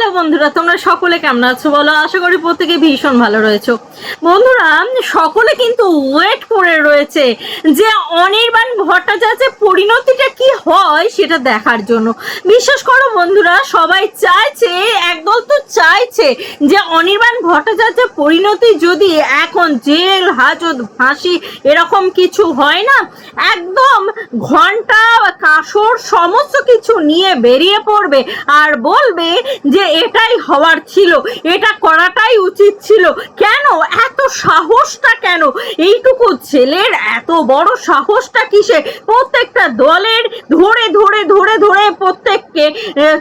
Hello বন্ধুরা, তোমরা সকলে কেমন আছো বলো? আশা করি প্রত্যেকে ভীষণ ভালো রয়েছো। বন্ধুরা, সকলে কিন্তু ওয়েট করে রয়েছে যে অনির্বাণ ভট্টাচার্যের পরিণতিটা কি হয় সেটা দেখার জন্য। বিশ্বাস করো বন্ধুরা, সবাই চাইছে, একদল তো চাইছে যে অনির্বাণ ভট্টাচার্যের পরিণতি যদি এখন জেল, হাজত, ফাঁসি এরকম কিছু হয় না, একদম ঘণ্টা কাসর সমস্ত কিছু নিয়ে বেরিয়ে পড়বে আর বলবে যে এটাই হওয়ার ছিল, এটা করাটাই উচিত ছিল। কেন? এত সাহসটা কেন? এইটুকু ছেলের এত বড় সাহসটা কিসে? প্রত্যেকটা দলের ধরে ধরে ধরে ধরে প্রত্যেককে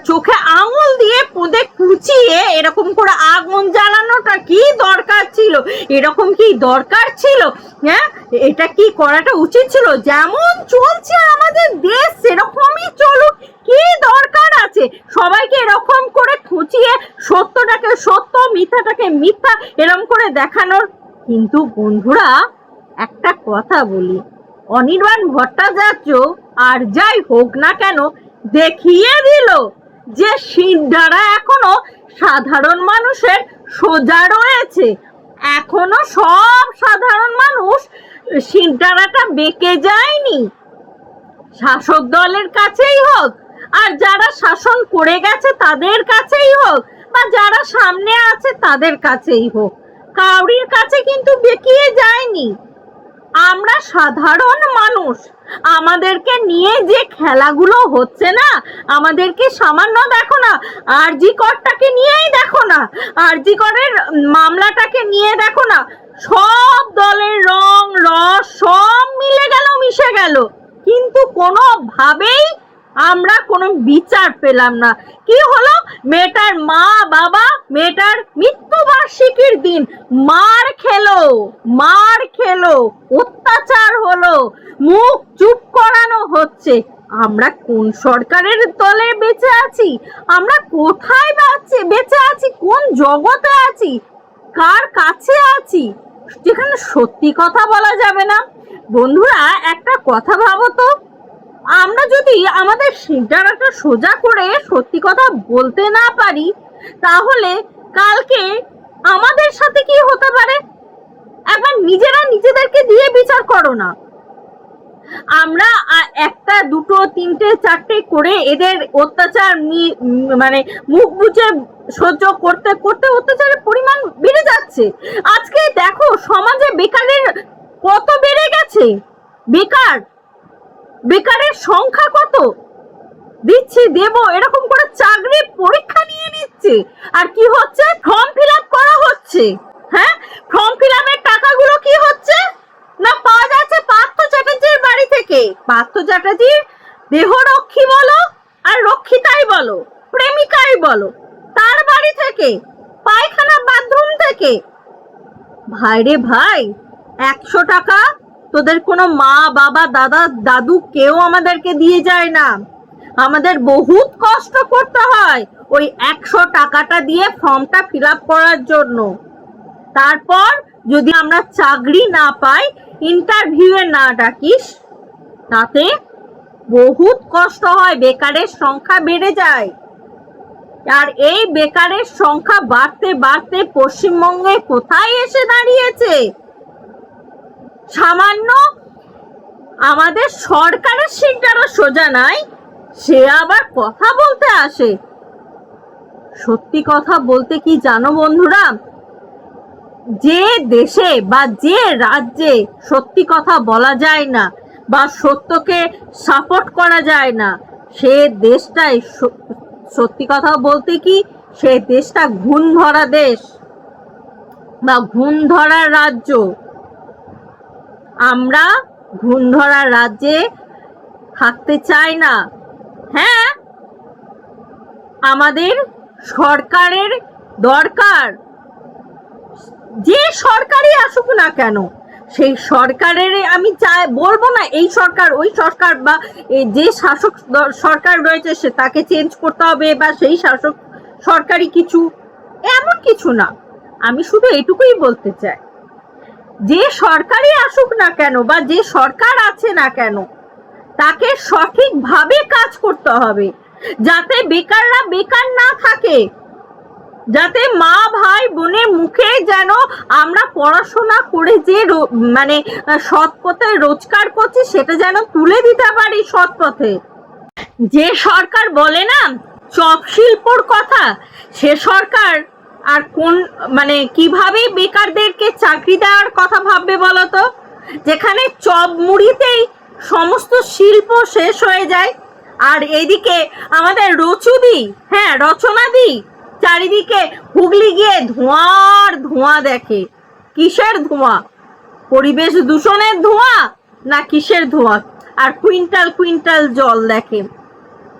চোখে আঙুল দিয়ে পোদে কুচিয়ে এরকম করে আগুন জ্বালানোটা কি দরকার ছিল? এরকম কি দরকার ছিল? হ্যাঁ? এটা কি করাটা উচিত ছিল? যেমন চলছে আমাদের দেশ, সেরকমই চলুক। কি দরকার আছে? সবাইকে এরকম করে খুঁচিয়ে সত্যটাকে সত্য, মিথ্যাটাকে মিথ্যা এরকম করে দেখানোর। কিন্তু বন্ধুরা, একটা কথা বলি। অনির্বাণ ভট্টাচার্য আর যাই হোক না কেন, দেখিয়ে দিল যে সিদ্ধারা এখনও সাধারণ মানুষের সোজা রয়েছে। এখনও সব সাধারণ মানুষ সিদ্ধারাটা বেঁকে যায়নি। শাসক দলের কাছেই হোক, আর যারা শাসন করে গেছে তাদের কাছেই হোক, বা যারা সামনে আছে তাদের কাছেই হোক, কাউরির কাছে কিন্তু বেঁকিয়ে যায়নি। আমরা সাধারণ মানুষ। আমাদেরকে নিয়ে যে খেলাগুলো হচ্ছে না, আমাদেরকে সামান্য দেখো না আরজি করটাকে নিয়েই দেখো না আরজি করের মামলাটাকে নিয়ে দেখো না, সব দলের রং, রস, সব মিলে গেল, মিশে গেল। কিন্তু কোনোভাবেই আমরা কোনো বিচার পেলাম না। কি হলো? মেয়েটার মা, বাবা, মেয়েটার মৃত্যুবার্ষিকীর দিন। মার খেলো মার খেলো, অত্যাচার হলো, মুখ চুপ করানো হচ্ছে। আমরা কোন সরকারের দলে বেঁচে আছি? আমরা কোথায় বাঁচে, বেঁচে আছি? কোন জগতে আছি? কার কাছে আছি? যেখানে সত্যি কথা বলা যাবে না। বন্ধুরা, একটা কথা ভাবো তো। আমরা যদি আমাদের সিদ্ধারাটা সোজা করে সত্যি কথা বলতে না পারি, তাহলে কালকে আমাদের সাথে কি হতে পারে? একবার নিজেরা নিজেদেরকে দিয়ে বিচার করো না। আমরা একটা, দুটো, তিনটে, চারটে করে এদের অত্যাচার মানে মুখ বুঝে সহ্য করতে করতে অত্যাচারের পরিমাণ বেড়ে যাচ্ছে। আজকে দেখো, সমাজে বেকারের কত বেড়ে গেছে? বেকার। বেকারের সংখ্যা কত? দিচ্ছি, দেব, এরকম করে চাকরি পরীক্ষা নিয়ে নিচ্ছে। আর কি হচ্ছে? ফর্ম ফিল করা হচ্ছে। হ্যাঁ? ফর্ম ফিল টাকাগুলো কি হচ্ছে? না, পাওয়া যাচ্ছে পার্থ চ্যাটার্জির বাড়ি থেকে। পার্থ চ্যাটার্জির দেহরক্ষী বলো আর রক্ষিতাই বলো, প্রেমিকাই বলো, তার বাড়ি থেকে, পায়খানা বাথরুম থেকে। ভাইরে ভাই, একশো টাকা তোদের কোনো মা, বাবা, দাদা, দাদু কেউ আমাদেরকে দিয়ে যায় না। আমাদের বহুত কষ্ট করতে হয় ওই একশো টাকাটা দিয়ে ফর্মটা ফিল করার জন্য। তারপর যদি আমরা চাকরি না পাই ইন্টারভিউয়ে না ডাকিস, তাতে বহুত কষ্ট হয়, বেকারের সংখ্যা বেড়ে যায়। আর এই বেকারের সংখ্যা বাড়তে বাড়তে পশ্চিমবঙ্গে কোথায় এসে দাঁড়িয়েছে? সামান্য আমাদের সরকারের সিটটারও সোজা নাই, সে আবার কথা বলতে আসে। সত্যি কথা বলতে কি জানো বন্ধুরা? যে দেশে বা যে রাজ্যে সত্যি কথা বলা যায় না বা সত্যকে সাপোর্ট করা যায় না, সে দেশটাই সত্যি কথা বলতে কি সে দেশটা ঘুণ ধরা দেশ বা ঘুণ ধরা রাজ্য। আমরা ঘুণ ধরা রাজ্যে থাকতে চাই না। হ্যাঁ আমাদের সরকারের দরকার। যে সরকারই আসুক না কেন, সেই সরকারের আমি চাই, বলব না এই সরকার, ওই সরকার বা যে শাসক সরকার রয়েছে, সে তাকে চেঞ্জ করতে হবে বা সেই শাসক সরকারি কিছু, এমন কিছু না। আমি শুধু এটুকুই বলতে চাই। যে সরকারই আসুক না কেন বা যে সরকার আছে না কেন, তাকে সঠিকভাবে কাজ করতে হবে। যাতে বেকাররা বেকার না থাকে, যাতে মা, ভাই, বোনের মুখে যেন আমরা পড়াশোনা করে যে মানে সৎ পথে রোজগার করছি, সেটা যেন তুলে দিতে পারি সৎ পথে। যে সরকার বলে না চপ শিল্পর কথা, সে সরকার আর কোন মানে কীভাবে বেকারদেরকে চাকরি দেওয়ার কথা ভাববে বলতো? যেখানে চপ মুড়িতেই সমস্ত শিল্প শেষ হয়ে যায়। আর এদিকে আমাদের রচুদি হ্যাঁ রচনা রচনাদি, চারিদিকে হুগলি গিয়ে ধোঁয়ার ধোঁয়া দেখে। কিসের ধোঁয়া? পরিবেশ দূষণের ধোঁয়া না কিসের ধোঁয়া? আর কুইন্টাল কুইন্টাল জল দেখে।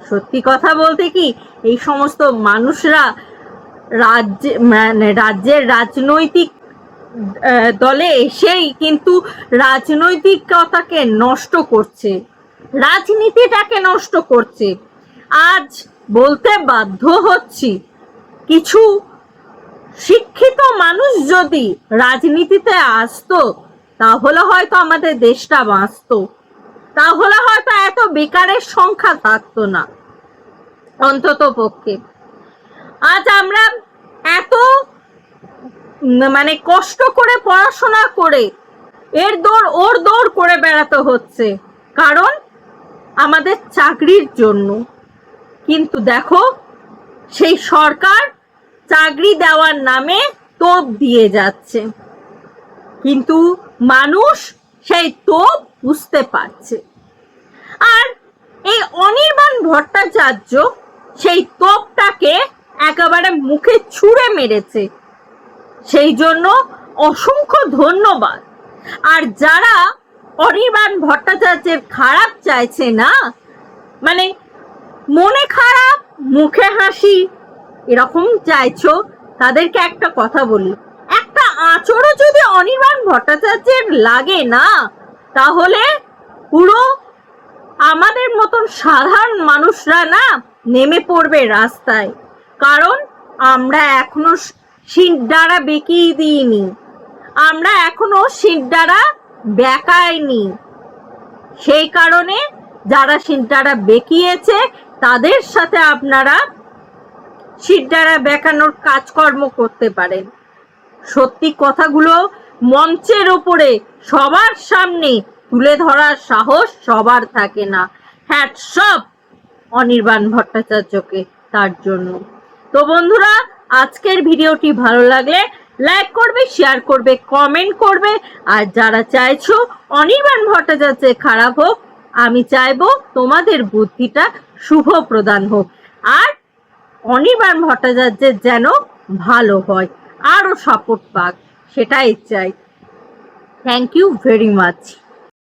সত্যি কথা বলতে কি, এই সমস্ত মানুষরা রাজ্যে মানে রাজ্যের রাজনৈতিক দলে এসেই কিন্তু রাজনৈতিকতাকে নষ্ট করছে। রাজনীতিটাকে নষ্ট করছে। আজ বলতে বাধ্য হচ্ছি, কিছু শিক্ষিত মানুষ যদি রাজনীতিতে আসতো, তাহলে হয়তো আমাদের দেশটা বাঁচতো। তাহলে হয়তো এত বেকারের সংখ্যা থাকতো না অন্তত পক্ষে আজ আমরা এত মানে কষ্ট করে পড়াশোনা করে এর দৌড়, ওর দৌড় করে বেড়াতে হচ্ছে। কারণ আমাদের চাকরির জন্য। কিন্তু দেখো, সেই সরকার চাকরি দেওয়ার নামে তোপ দিয়ে যাচ্ছে। কিন্তু মানুষ সেই তোপ বুঝতে পারছে। আর এই অনির্বাণ ভট্টাচার্য সেই তোপটাকে একেবারে মুখে ছুঁড়ে মেরেছে। সেই জন্য অসংখ্য ধন্যবাদ। আর যারা অনির্বাণ ভট্টাচার্যের খারাপ চাইছে না মানে মনে খারাপ, মুখে হাসি, এরকম চাইছো, তাদেরকে একটা কথা বলি। একটা আঁচড়ও যদি অনির্বাণ ভট্টাচার্যের লাগে না, তাহলে পুরো আমাদের মতন সাধারণ মানুষরা না নেমে পড়বে রাস্তায়। কারণ আমরা এখনও দ্বারা বেঁকিয়ে দিইনি। আমরা এখনও সিট দ্বারা বেকাইনি। সেই কারণে যারা দ্বারা বেঁকিয়েছে, তাদের সাথে আপনারা দ্বারা বেঁকানোর কাজকর্ম করতে পারেন। সত্যি কথাগুলো মঞ্চের ওপরে সবার সামনে তুলে ধরার সাহস সবার থাকে না। হ্যাট সব অনির্বাণ ভট্টাচার্যকে তার জন্য। তো বন্ধুরা, আজকের ভিডিওটি ভালো লাগলে লাইক করবে, শেয়ার করবে, কমেন্ট করবে। আর যারা চাইছো অনির্বাণ ভট্টাচার্যের খারাপ হোক, আমি চাইব তোমাদের বুদ্ধিটা শুভ প্রদান হোক। আর অনির্বাণ ভট্টাচার্যের যেন ভালো হয় আরও সাপোর্ট পাক, সেটাই চাই। Thank you very much